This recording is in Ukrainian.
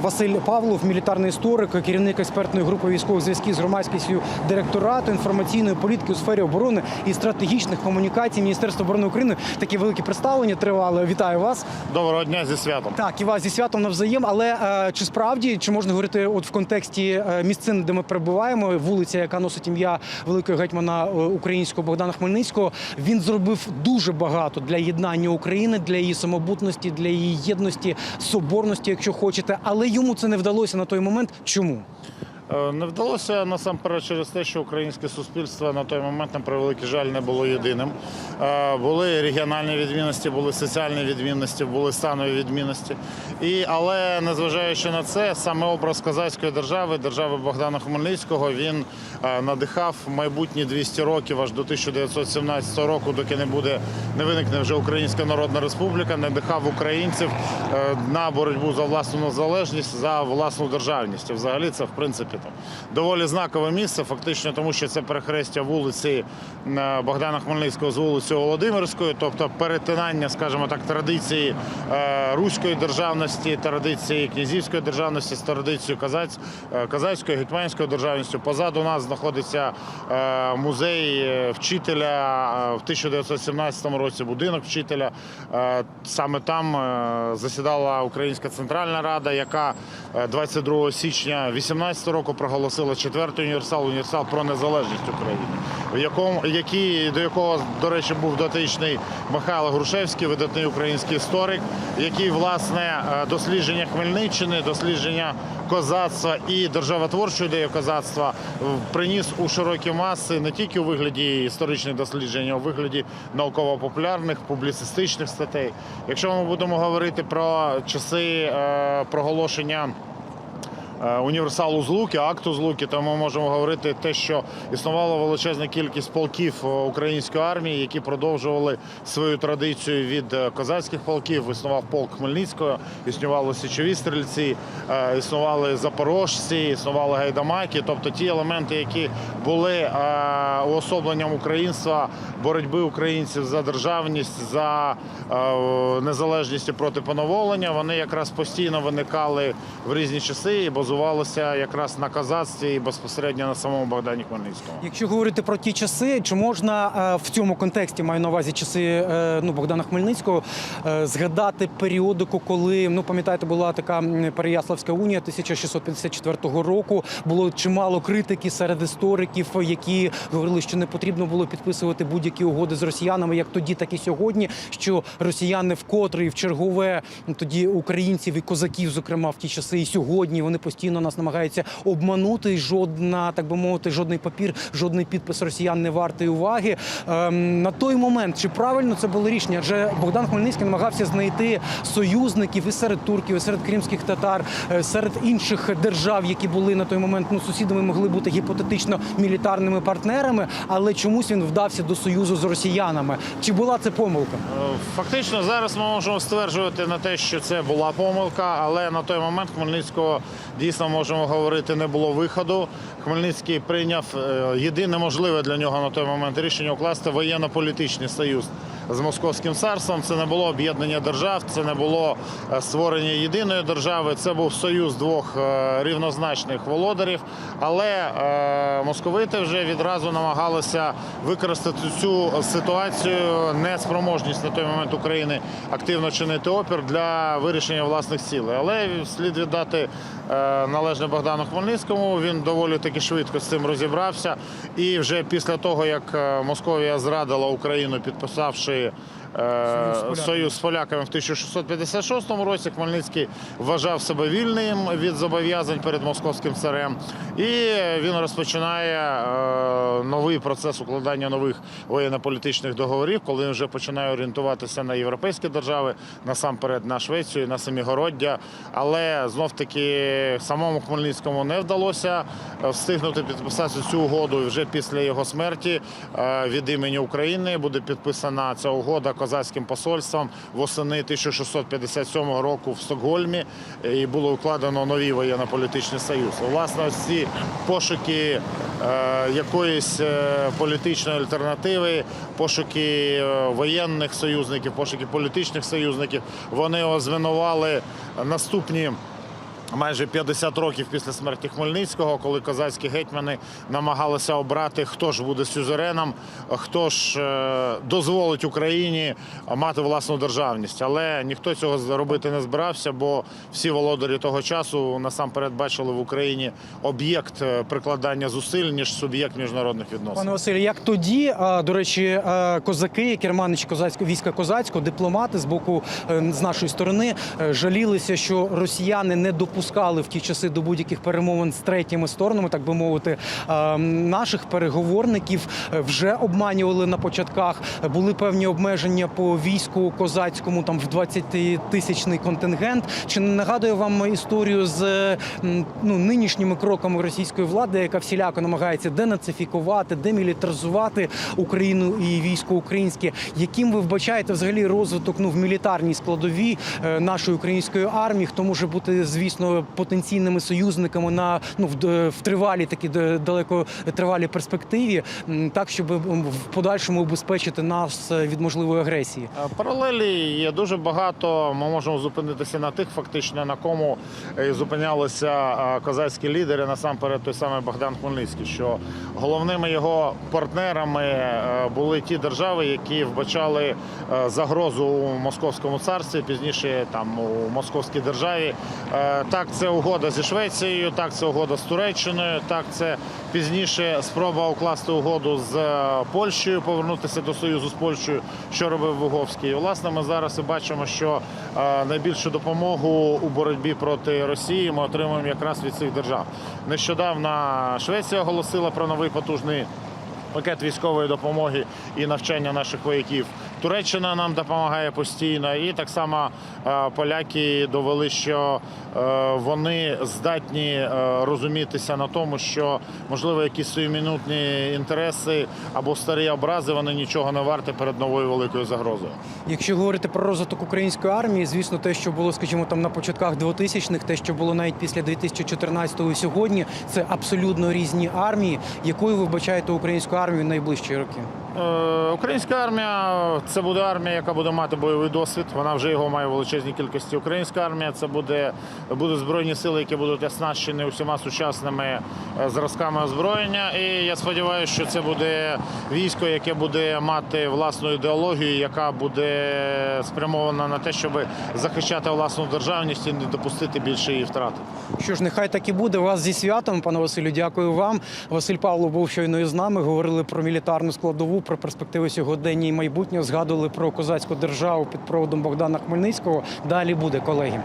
Василь Павлов, мілітарний історик, керівник експертної групи військових зв'язків з громадськістю директорату інформаційної політики у сфері оборони і стратегічних комунікацій Міністерства оборони України. Такі великі представлення тривали. Вітаю вас. Доброго дня зі святом. Так, і вас зі святом навзаєм. Але е, чи справді чи можна говорити, от в контексті е, місцин, де ми перебуваємо, вулиця, яка носить ім'я великого гетьмана е, українського Богдана Хмельницького, він зробив дуже багато для єднання України, для її самобутності, для її єдності, соборності, якщо хочете. Але йому це не вдалося на той момент. Чому? Е, Не вдалося насамперед через те, що українське суспільство на той момент, на превеликий жаль, не було єдиним. Е, Були регіональні відмінності, були соціальні відмінності, були станові відмінності. І, але незважаючи на це, саме образ козацької держави, держави Богдана Хмельницького, він е, надихав майбутні 200 років аж до 1917 року, доки не буде не виникне вже Українська Народна Республіка, надихав українців на боротьбу за власну незалежність, за власну державність. Взагалі це в принципі там доволі знакове місце, фактично, тому що це перехрестя вулиці е, Богдана Хмельницького з вулицею Володимирською, тобто перетинання, скажімо так, традиції е, руської державності, традиції князівської державності з традицією е, казацькою, гетьманською. Позаду нас знаходиться музей вчителя в 1917 році, будинок вчителя. Саме там засідала Українська Центральна Рада, яка 22 січня 18 року проголосила четвертий універсал, універсал про незалежність України, в якому який до якого, до речі, був дотичний Михайло Грушевський, видатний український історик, який власне е, дослідження Хмельниччини, дослідження козацтва і державотворчої ідеї козацтва приніс у широкі маси не тільки у вигляді історичних досліджень, а у вигляді науково-популярних, публіцистичних статей. Якщо ми будемо говорити про часи е, проголошення. Е, Універсалу Злуки, акту Злуки, то ми можемо говорити те, що існувала величезна кількість полків е, української армії, які продовжували свою традицію від е, козацьких полків. Існував полк Хмельницького, існували січові стрільці, існували запорожці, існували гайдамаки, тобто ті елементи, які були уособленням українства, боротьби українців за державність, за незалежність проти поневолення, вони якраз постійно виникали в різні часи і базувалися якраз на козацтві і безпосередньо на самому Богдані Хмельницькому. Якщо говорити про ті часи, чи можна е, в цьому контексті маю на увазі часи е, ну Богдана Хмельницького е, згадати періодику, коли ну пам'ятаєте, була така Переяславська унія 1654 року. Було чимало критики серед істориків, які говорили, що не потрібно було підписувати будь-які угоди з росіянами, як тоді, так і сьогодні. Що росіяни вкотре і в чергове тоді українців і козаків, зокрема в ті часи, і сьогодні вони постійно нас намагаються обманути. Жодна, так би мовити, жодний папір, жодний підпис росіян не вартий уваги. Ем, на той момент чи правильно це було рішення? Адже Богдан Хмельницький намагався знайти союзників і серед турків, і серед кримських татар, е, серед інших держав, які були на той момент ну сусідами, могли бути гіпотетично мілітарними партнерами, але чомусь він вдався до союзу з росіянами. Чи була це помилка? Е, Фактично зараз ми можемо стверджувати на те, що це була помилка, але на той момент Хмельницького дійсно можемо говорити не було виходу. Хмельницький прийняв е, єдине можливе для нього на той момент рішення укласти воєнно-політичний союз з московським царством. Це не було об'єднання держав, це не було е, створення єдиної держави. Це був союз двох е, рівнозначних володарів. Але е, московити вже відразу намагалися використати цю ситуацію, неспроможність на той момент України активно чинити опір для вирішення власних цілей. Але слід віддати належне Богдану Хмельницькому. Він доволі таки швидко з цим розібрався. І вже після того, як Московія зрадила Україну, підписавши 对 Союз з поляками. союз з поляками в 1656 році, Хмельницький вважав себе вільним від зобов'язань перед московським царем. І він розпочинає е, новий процес укладання нових воєнно-політичних договорів, коли він вже починає орієнтуватися на європейські держави, насамперед на Швецію, на Семігороддя. Але знов таки самому Хмельницькому не вдалося е, встигнути підписати цю угоду. І вже після його смерті е, від імені України буде підписана ця угода козацьким посольством восени 1657 року в Стокгольмі. е, І було укладено новий воєнно-політичний союз. Власне, ось ці пошуки е, якоїсь е, політичної альтернативи, пошуки воєнних союзників, пошуки політичних союзників, вони озвинували наступні майже 50 років після смерті Хмельницького, коли козацькі гетьмани намагалися обрати, хто ж буде сюзереном, хто ж е, дозволить Україні мати власну державність. Але ніхто цього зробити не збирався, бо всі володарі того часу насамперед бачили в Україні об'єкт е, прикладання зусиль ніж суб'єкт міжнародних відносин. Пане Василю, як тоді, до речі, козаки, керманичі козацького війська козацького, дипломати з боку е, з нашої сторони е, жалілися, що росіяни не допускали в ті часи до будь-яких перемовин з третіми сторонами, так би мовити, наших переговорників е, вже обманювали на початках. Були певні обмеження по війську козацькому, там в 20-тисячний контингент. Чи не нагадує вам історію з е, ну, нинішніми кроками російської влади, яка всіляко намагається денацифікувати, демілітаризувати Україну і військо українське? Яким ви вбачаєте взагалі розвиток ну в мілітарній складовій е, нашої української армії? Хто може бути, звісно, потенційними союзниками на ну в, в тривалій такі далеко тривалій перспективі, так щоб в подальшому убезпечити нас е, від можливої агресії? Е, Паралелі є дуже багато. Ми можемо зупинитися на тих, фактично на кому е, зупинялися е, козацькі лідери, насамперед той самий Богдан Хмельницький. Що головними його партнерами е, були ті держави, які вбачали е, загрозу у московському царстві, пізніше там у московській державі. Е, Так, це угода зі Швецією, так це угода з Туреччиною, так це пізніше спроба укласти угоду з Польщею, повернутися до союзу з Польщею, що робив Вуговський. І, власне, ми зараз і бачимо, що найбільшу допомогу у боротьбі проти Росії ми отримуємо якраз від цих держав. Нещодавно Швеція оголосила про новий потужний. Пакет військової допомоги і навчання наших вояків. Туреччина нам допомагає постійно, і так само е, поляки довели, що е, вони здатні е, розумітися на тому, що можливо якісь своїминутні інтереси або старі образи вони нічого не варті перед новою великою загрозою. Якщо говорити про розвиток української армії, звісно, те, що було, скажімо, там на початках 2000-х, те, що було навіть після 2014-го і сьогодні, це абсолютно різні армії. Якою ви бачаєте українську армію в найближчі роки? Е, Українська армія це буде армія, яка буде мати бойовий досвід. Вона вже його має в величезній кількості. Українська армія це буде будуть збройні сили, які будуть оснащені усіма сучасними е, зразками озброєння. І я сподіваюся, що це буде військо, яке буде мати власну ідеологію, яка буде спрямована на те, щоб захищати власну державність і не допустити більше її втрати. Що ж, нехай так і буде. Вас зі святом, пане Василю, дякую вам. Василь Павло був щойно із нами. Говорили про мілітарну складову, про перспективи сьогодення і майбутнього. Згадували про козацьку державу під проводом Богдана Хмельницького. Далі буде, колеги.